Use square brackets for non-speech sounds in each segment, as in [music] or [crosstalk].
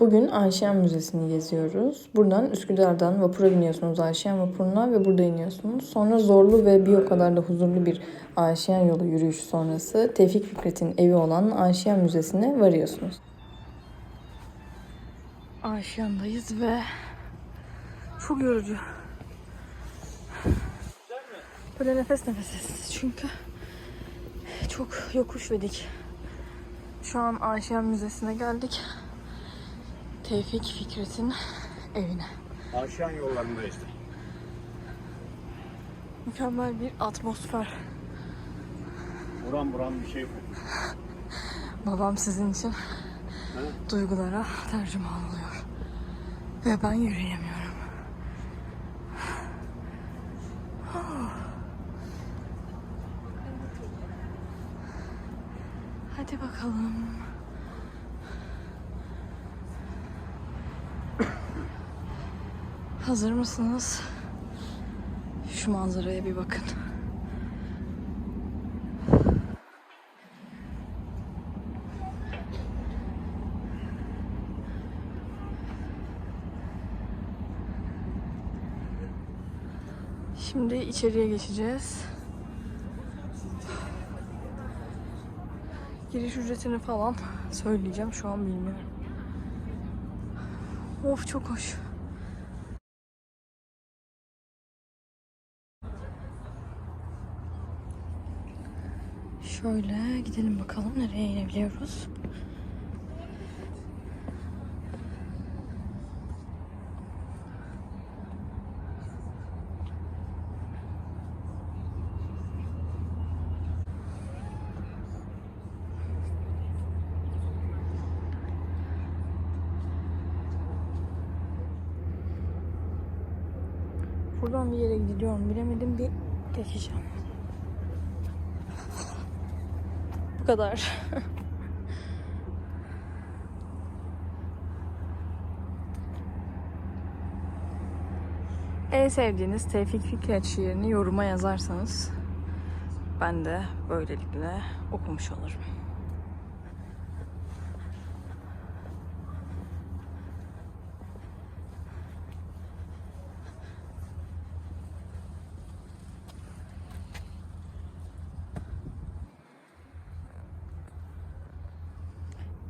Bugün Ayşen Müzesi'ni geziyoruz. Buradan Üsküdar'dan vapura biniyorsunuz Ayşen vapuruna ve burada iniyorsunuz. Sonra zorlu ve bir o kadar da huzurlu bir Ayşen yolu yürüyüşü sonrası Tevfik Fikret'in evi olan Ayşen Müzesi'ne varıyorsunuz. Ayşen'dayız ve çok yorucu. Böyle nefes nefesiz çünkü çok yokuş ve dik. Şu an Ayşen Müzesi'ne geldik. Tevfik Fikret'in evine. Aşiyan yollarındayız. Mükemmel bir atmosfer. Buram buram bir şey bu. Babam sizin için duygulara tercüman oluyor. Ve ben yürüyemiyorum. Hadi bakalım. Hazır mısınız? Şu manzaraya bir bakın. Şimdi içeriye geçeceğiz. Giriş ücretini falan söyleyeceğim. Şu an bilmiyorum. Of çok hoş. Şöyle gidelim bakalım nereye inebiliyoruz. Buradan bir yere gidiyorum. Bilemedim bir geçeceğim. Kadar. [laughs] en sevdiğiniz Tevfik Fikret şiirini yoruma yazarsanız ben de böylelikle okumuş olurum.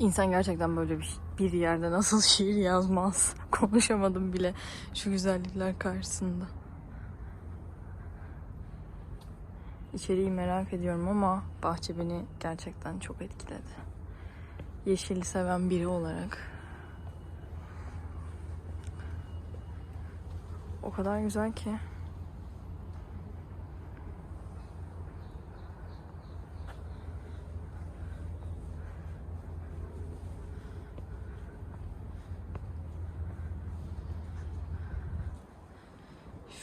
İnsan gerçekten böyle bir, bir yerde nasıl [laughs] şiir yazmaz. Konuşamadım bile şu güzellikler karşısında. İçeriği merak ediyorum ama bahçe beni gerçekten çok etkiledi. Yeşili seven biri olarak. O kadar güzel ki.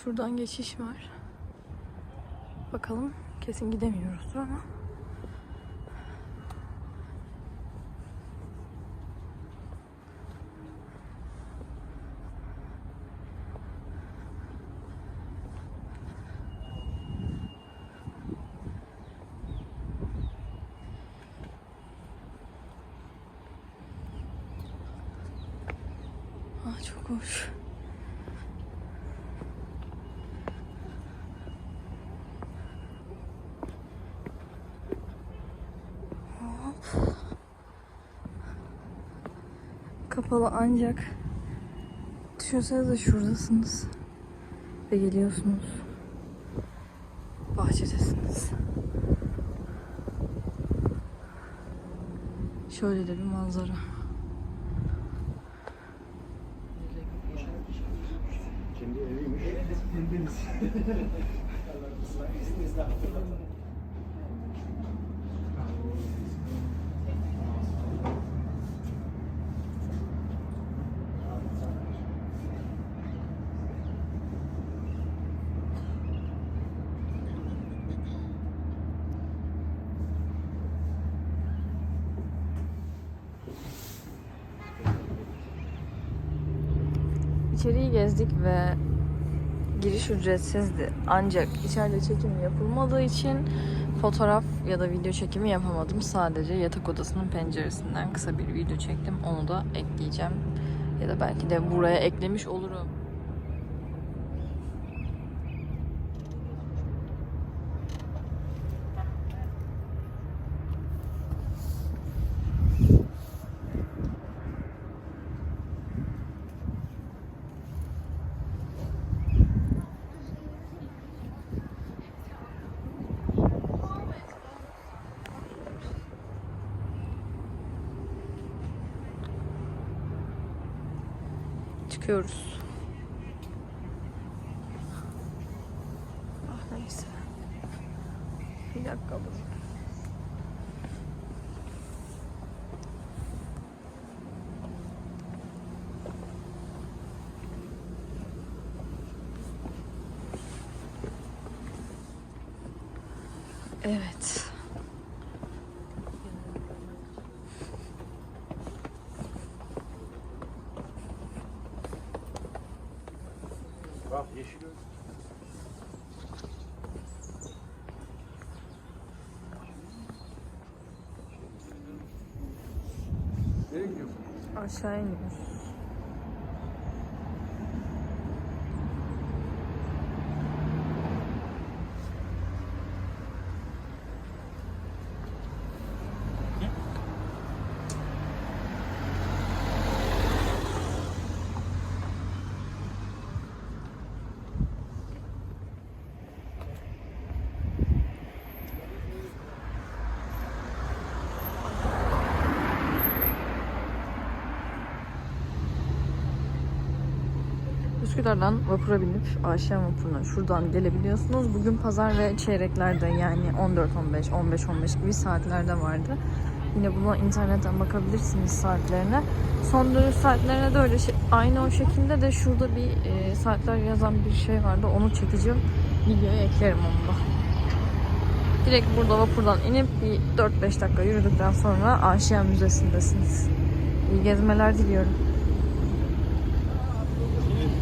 Şuradan geçiş var. Bakalım kesin gidemiyoruzdur ama. Ah çok hoş. Kapalı ancak düşünsenize şuradasınız ve geliyorsunuz. Bahçedesiniz. Şöyle de bir manzara. Kendi eviymiş. [laughs] [laughs] İçeriği gezdik ve giriş ücretsizdi. Ancak içeride çekim yapılmadığı için fotoğraf ya da video çekimi yapamadım. Sadece yatak odasının penceresinden kısa bir video çektim. Onu da ekleyeceğim. Ya da belki de buraya eklemiş olurum. Çıkıyoruz. Ah neyse. Bir dakika dur. Evet. Bak yeşil. Gidiyorsun? Aşağı iniyoruz. Üsküdar'dan vapura binip Aşiyan vapuruna şuradan gelebiliyorsunuz. Bugün pazar ve çeyreklerde yani 14-15, 15-15 gibi saatlerde vardı. Yine buna internetten bakabilirsiniz saatlerine. Son dönüş saatlerine de öyle şey, aynı o şekilde de şurada bir e, saatler yazan bir şey vardı. Onu çekeceğim. Videoya eklerim onu da. Direkt burada vapurdan inip bir 4-5 dakika yürüdükten sonra Aşiyan Müzesi'ndesiniz. İyi gezmeler diliyorum.